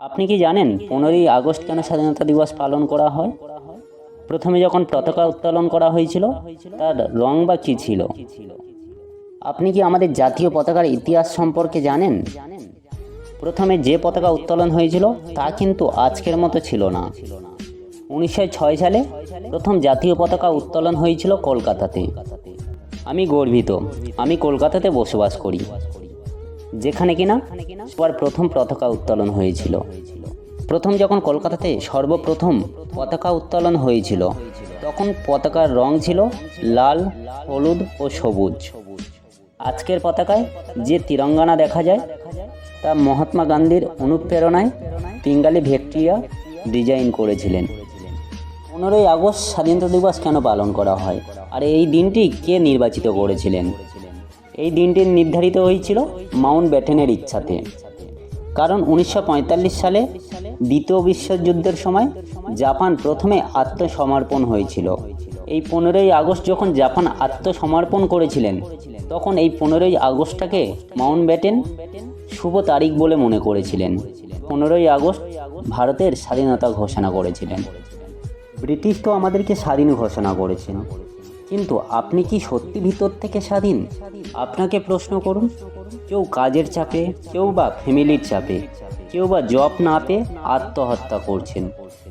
আপনি কি জানেন পনেরোই আগস্ট কেন স্বাধীনতা দিবস পালন করা হয়? প্রথমে যখন পতাকা উত্তোলন করা হয়েছিল, তার রং বা কী ছিল? আপনি কি আমাদের জাতীয় পতাকার ইতিহাস সম্পর্কে জানেন? প্রথমে যে পতাকা উত্তোলন হয়েছিল, তা কিন্তু আজকের মতো ছিল না। উনিশশো ছয় সালে প্রথম জাতীয় পতাকা উত্তোলন হয়েছিল কলকাতাতে। আমি গর্বিত। আমি কলকাতাতে বসবাস করি। যেখানে কিনা সবার প্রথম পতাকা উত্তোলন হয়েছিল। প্রথম যখন কলকাতাতে সর্বপ্রথম পতাকা উত্তোলন হয়েছিল, তখন পতাকার রং ছিল লাল, হলুদ ও সবুজ। আজকের পতাকায় যে তিরঙ্গানা দেখা যায়, তা মহাত্মা গান্ধীর অনুপ্রেরণায় পিঙ্গালি ভেক্টরিয়া ডিজাইন করেছিলেন। পনেরোই আগস্ট স্বাধীনতা দিবস কেন পালন করা হয়? আর এই দিনটি কে নির্বাচিত করেছিলেন? এই দিনটি নির্ধারিত হয়েছিল মাউন্ট ব্যাটেনের ইচ্ছাতে। কারণ উনিশশো পঁয়তাল্লিশ সালে দ্বিতীয় বিশ্বযুদ্ধের সময় জাপান প্রথমে আত্মসমর্পণ হয়েছিল। এই পনেরোই আগস্ট যখন জাপান আত্মসমর্পণ করেছিলেন, তখন এই পনেরোই আগস্টটাকে মাউন্ট ব্যাটেন শুভ তারিখ বলে মনে করেছিলেন। পনেরোই আগস্ট ভারতের স্বাধীনতা ঘোষণা করেছিলেন। ব্রিটিশ তো আমাদেরকে স্বাধীন ঘোষণা করেছেন কিন্তু আপনি কি সত্যি ভিতর থেকে স্বাধীন? আপনাকে প্রশ্ন করুন, কেউ কাজের চাপে, কেউ বা ফ্যামিলির চাপে, কেউ বা জব না পেয়ে আত্মহত্যা করছেন।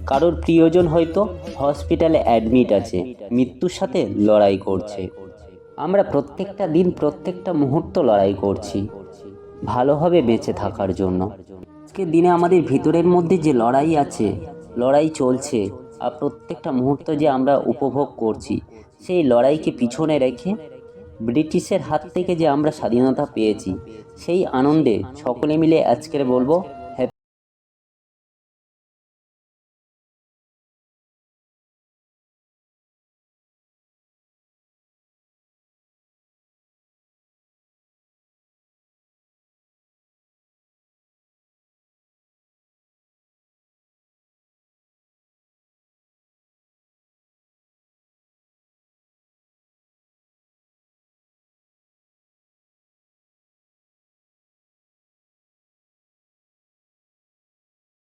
কারোর প্রিয়জন হয়তো হসপিটালে অ্যাডমিট আছে, মৃত্যুর সাথে লড়াই করছে। আমরা প্রত্যেকটা দিন, প্রত্যেকটা মুহূর্ত লড়াই করছি, ভালোভাবে বেঁচে থাকার জন্য। আজকের দিনে আমাদের ভিতরের মধ্যে যে লড়াই আছে, লড়াই চলছে প্রত্যেকটা মুহূর্ত যে আমরা উপভোগ করছি, সেই লড়াইকে পিছনে রেখে ব্রিটিশের হাত থেকে যে আমরা স্বাধীনতা পেয়েছি, সেই আনন্দে সকলে মিলে আজকের বলব